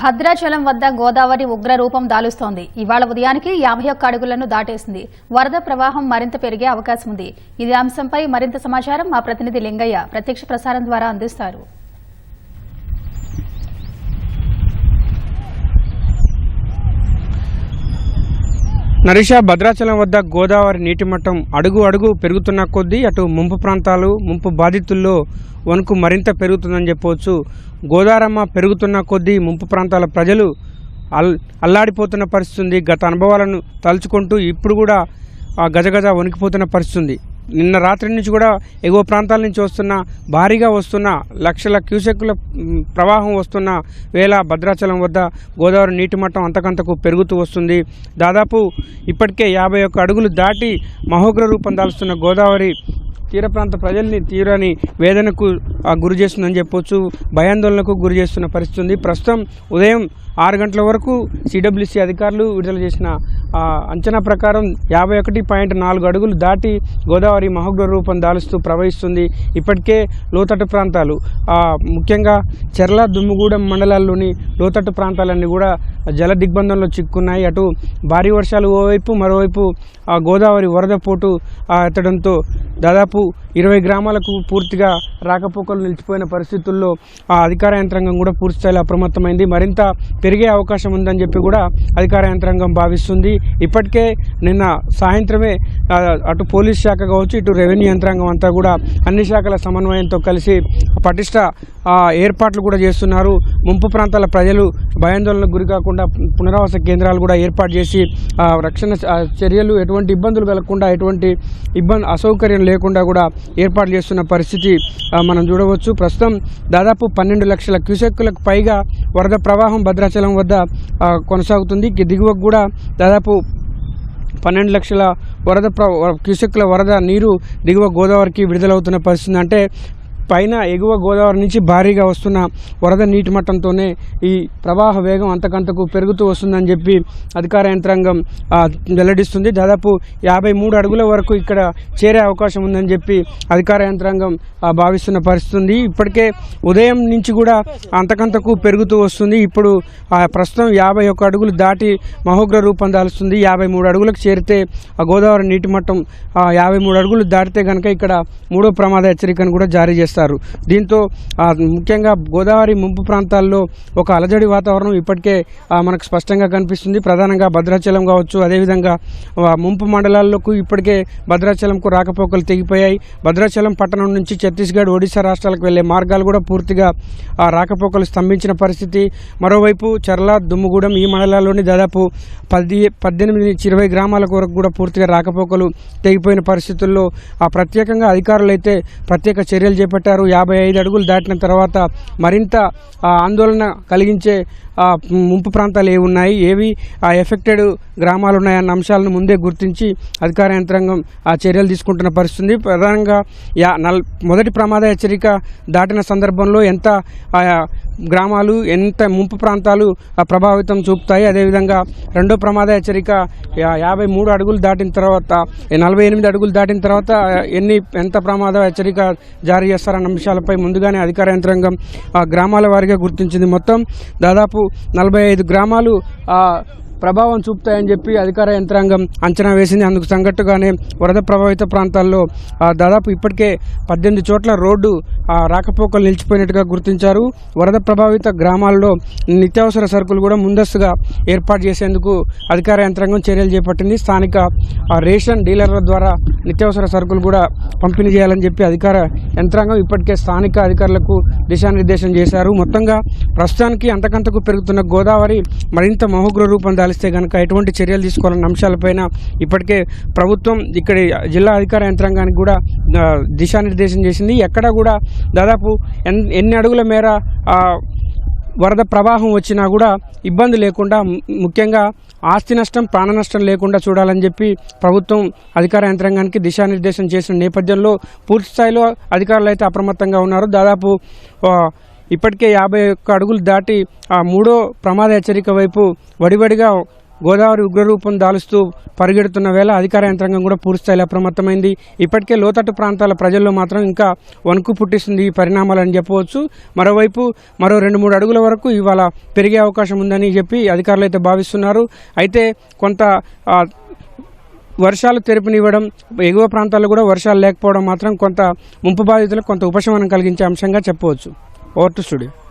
భద్రాచలం వద్ద గోదావరి ఉగ్ర రూపం దాలుస్తోంది. ఇవాళ ఉదయానికి యాభై ఒక్క అడుగులను దాటేసింది. వరద ప్రవాహం మరింత పెరిగే అవకాశం ఉంది. ఇదే అంశంపై మరింత సమాచారం మా ప్రతినిధి లింగయ్య ప్రత్యక్ష ప్రసారం ద్వారా అందిస్తారు. నరిషా భద్రాచలం వద్ద గోదావరి నీటి మట్టం అడుగు అడుగు పెరుగుతున్న కొద్దీ అటు ముంపు ప్రాంతాలు ముంపు బాధితుల్లో వణుకు మరింత పెరుగుతుందని చెప్పవచ్చు. గోదారమ్మ పెరుగుతున్న కొద్దీ ముంపు ప్రాంతాల ప్రజలు అల్ అల్లాడిపోతున్న పరిస్థితి గత అనుభవాలను తలుచుకుంటూ ఇప్పుడు కూడా ఆ గజగజ వణికిపోతున్న పరిస్థితి నిన్న రాత్రి నుంచి కూడా ఎగువ ప్రాంతాల నుంచి వస్తున్న భారీగా వస్తున్న లక్షల క్యూసెక్కుల ప్రవాహం వస్తున్న వేళ భద్రాచలం వద్ద గోదావరి నీటి మట్టం అంతకంతకు పెరుగుతూ వస్తుంది. దాదాపు ఇప్పటికే యాభై ఒక్క అడుగులు దాటి మహోగ్ర రూపం దాల్స్తున్న గోదావరి తీర ప్రాంత ప్రజల్ని తీరని వేదనకు గురి చేస్తుందని చెప్పొచ్చు. భయాందోళనకు గురి చేస్తున్న పరిస్థితి ఉంది. ప్రస్తుతం ఉదయం ఆరు గంటల వరకు సిడబ్ల్యూసి అధికారులు విడుదల చేసిన ఆ, అంచనా ప్రకారం యాభై ఒకటి పాయింట్ నాలుగు అడుగులు దాటి గోదావరి మహగ్ర రూపం దాలుస్తూ ప్రవహిస్తుంది. ఇప్పటికే లోతట్టు ప్రాంతాలు ముఖ్యంగా చెర్ల దుమ్ముగూడెం మండలాల్లోని లోతట్టు ప్రాంతాలన్నీ కూడా జల దిగ్బంధంలో చిక్కున్నాయి. అటు భారీ వర్షాలు ఓవైపు మరోవైపు ఆ గోదావరి వరద పోటు ఎత్తడంతో దాదాపు ఇరవై గ్రామాలకు పూర్తిగా రాకపోకలు నిలిచిపోయిన పరిస్థితుల్లో ఆ అధికార యంత్రాంగం కూడా పూర్తి స్థాయిలో అప్రమత్తమైంది. మరింత పెరిగే అవకాశం ఉందని చెప్పి కూడా అధికార యంత్రాంగం భావిస్తుంది. ఇప్పటికే నిన్న సాయంత్రమే అటు పోలీస్ శాఖ కావచ్చు ఇటు రెవెన్యూ యంత్రాంగం అంతా కూడా అన్ని శాఖల సమన్వయంతో కలిసి పటిష్ట ఏర్పాట్లు కూడా చేస్తున్నారు. ముంపు ప్రాంతాల ప్రజలు భయాందోళనకు గురికాకుండా కలగకుండా పునరావాస కేంద్రాలు కూడా ఏర్పాటు చేసి రక్షణ చర్యలు ఎటువంటి ఇబ్బందులు కలగకుండా ఎటువంటి ఇబ్బంది అసౌకర్యం లేకుండా కూడా ఏర్పాటు చేస్తున్న పరిస్థితి మనం చూడవచ్చు. ప్రస్తుతం దాదాపు పన్నెండు లక్షల క్యూసెక్కులకు పైగా వరద ప్రవాహం భద్రాచలం వద్ద కొనసాగుతుంది. దిగువకు కూడా దాదాపు పన్నెండు లక్షల వరద ప్ర క్యూసెక్ల వరద నీరు దిగువ గోదావరికి విడుదలవుతున్న పరిస్థితి. అంటే పైన ఎగువ గోదావరి నుంచి భారీగా వస్తున్న వరద నీటి మట్టంతోనే ఈ ప్రవాహ వేగం అంతకంతకు పెరుగుతూ వస్తుందని చెప్పి అధికార యంత్రాంగం వెల్లడిస్తుంది. దాదాపు యాభై మూడు అడుగుల వరకు ఇక్కడ చేరే అవకాశం ఉందని చెప్పి అధికార యంత్రాంగం భావిస్తున్న పరిస్థితి ఉంది. ఇప్పటికే ఉదయం నుంచి కూడా అంతకంతకు పెరుగుతూ వస్తుంది. ఇప్పుడు ప్రస్తుతం యాభై ఒక్క అడుగులు దాటి మహోగ్ర రూపం దాలుస్తుంది. యాభై మూడు అడుగులకు చేరితే ఆ గోదావరి నీటి మట్టం యాభై మూడు అడుగులు దాటితే కనుక ఇక్కడ మూడో ప్రమాద హెచ్చరికను కూడా జారీ చేస్తారు. దీంతో ముఖ్యంగా గోదావరి ముంపు ప్రాంతాల్లో ఒక అలజడి వాతావరణం ఇప్పటికే మనకు స్పష్టంగా కనిపిస్తుంది. ప్రధానంగా భద్రాచలం కావచ్చు అదేవిధంగా ఆ, ముంపు మండలాల్లోకి ఇప్పటికే భద్రాచలంకు రాకపోకలు తెగిపోయాయి. భద్రాచలం పట్టణం నుంచి ఛత్తీస్గఢ్ ఒడిశా రాష్ట్రాలకు వెళ్ళే మార్గాలు కూడా పూర్తిగా ఆ, రాకపోకలు స్తంభించిన పరిస్థితి. మరోవైపు చర్ల దుమ్ముగూడెం ఈ మండలాల్లోని దాదాపు పది పద్దెనిమిది నుంచి ఇరవై గ్రామాల వరకు కూడా పూర్తిగా రాకపోకలు తెగిపోయిన పరిస్థితుల్లో ఆ ప్రత్యేకంగా అధికారులు అయితే ప్రత్యేక చర్యలు చేపట్టారు. యాభై ఐదు అడుగులు దాటిన తర్వాత మరింత ఆందోళన కలిగించే ముంపు ప్రాంతాలు ఏవి ఉన్నాయి ఏవి ఆ ఎఫెక్టెడ్ గ్రామాలు ఉన్నాయన్న అంశాలను ముందే గుర్తించి అధికార యంత్రాంగం ఆ చర్యలు తీసుకుంటున్న పరిస్థితి ప్రధానంగా యా నల్ మొదటి ప్రమాద హెచ్చరిక దాటిన సందర్భంలో ఎంత ఆ, గ్రామాలు ఎంత ముంపు ప్రాంతాలు ఆ, ప్రభావితం చూపుతాయి. అదేవిధంగా రెండో ప్రమాద హెచ్చరిక యాభై మూడు అడుగులు దాటిన తర్వాత నలభై ఎనిమిది అడుగులు దాటిన తర్వాత ఎన్ని ఎంత ప్రమాద హెచ్చరిక జారీ చేస్తారన్న అంశాలపై ముందుగానే అధికార యంత్రాంగం ఆ, గ్రామాల వారిగా గుర్తించింది. మొత్తం దాదాపు నలభై ఐదు గ్రామాలు ఆ, ప్రభావం చూపుతాయని చెప్పి అధికార యంత్రాంగం అంచనా వేసింది. అందుకు సంగట్టుగానే వరద ప్రభావిత ప్రాంతాల్లో దాదాపు ఇప్పటికే పద్దెనిమిది చోట్ల రోడ్డు ఆ, రాకపోకలు నిలిచిపోయినట్టుగా గుర్తించారు. వరద ప్రభావిత గ్రామాల్లో నిత్యావసర సరుకులు కూడా ముందస్తుగా ఏర్పాటు చేసేందుకు అధికార యంత్రాంగం చర్యలు చేపట్టింది. స్థానిక రేషన్ డీలర్ల ద్వారా నిత్యావసర సరుకులు కూడా పంపిణీ చేయాలని చెప్పి అధికార యంత్రాంగం ఇప్పటికే స్థానిక అధికారులకు దిశానిర్దేశం చేశారు. మొత్తంగా ప్రస్తుతానికి అంతకంతకు పెరుగుతున్న గోదావరి మరింత మహోగ్ర రూపం పాలిస్తే కనుక ఎటువంటి చర్యలు తీసుకోవాలన్న అంశాలపైన ఇప్పటికే ప్రభుత్వం ఇక్కడి జిల్లా అధికార యంత్రాంగానికి కూడా దిశానిర్దేశం చేసింది. ఎక్కడ కూడా దాదాపు ఎన్- ఎన్ని అడుగుల మేర వరద ప్రవాహం వచ్చినా కూడా ఇబ్బంది లేకుండా ముఖ్యంగా ఆస్తి నష్టం ప్రాణ నష్టం లేకుండా చూడాలని చెప్పి ప్రభుత్వం అధికార యంత్రాంగానికి దిశానిర్దేశం చేసిన నేపథ్యంలో పూర్తిస్థాయిలో అధికారులు అయితే అప్రమత్తంగా ఉన్నారు. దాదాపు ఇప్పటికే యాభై ఒక్క అడుగులు దాటి ఆ మూడో ప్రమాద హెచ్చరిక వైపు వడివడిగా గోదావరి ఉగ్రరూపం దాలుస్తూ పరిగెడుతున్న వేళ అధికార యంత్రాంగం కూడా పూర్తిస్థాయిలో అప్రమత్తమైంది. ఇప్పటికే లోతట్టు ప్రాంతాల ప్రజల్లో మాత్రం ఇంకా వణుకు పుట్టిస్తుంది ఈ పరిణామాలని చెప్పవచ్చు. మరోవైపు మరో రెండు మూడు అడుగుల వరకు ఇవాళ పెరిగే అవకాశం ఉందని చెప్పి అధికారులు అయితే భావిస్తున్నారు. అయితే కొంత వర్షాలు తెరుపునివ్వడం ఎగువ ప్రాంతాల్లో కూడా వర్షాలు లేకపోవడం మాత్రం కొంత ముంపు బాధితులకు కొంత ఉపశమనం కలిగించే అంశంగా చెప్పవచ్చు. ഓർട്ട് സ്റ്റുഡിയോ.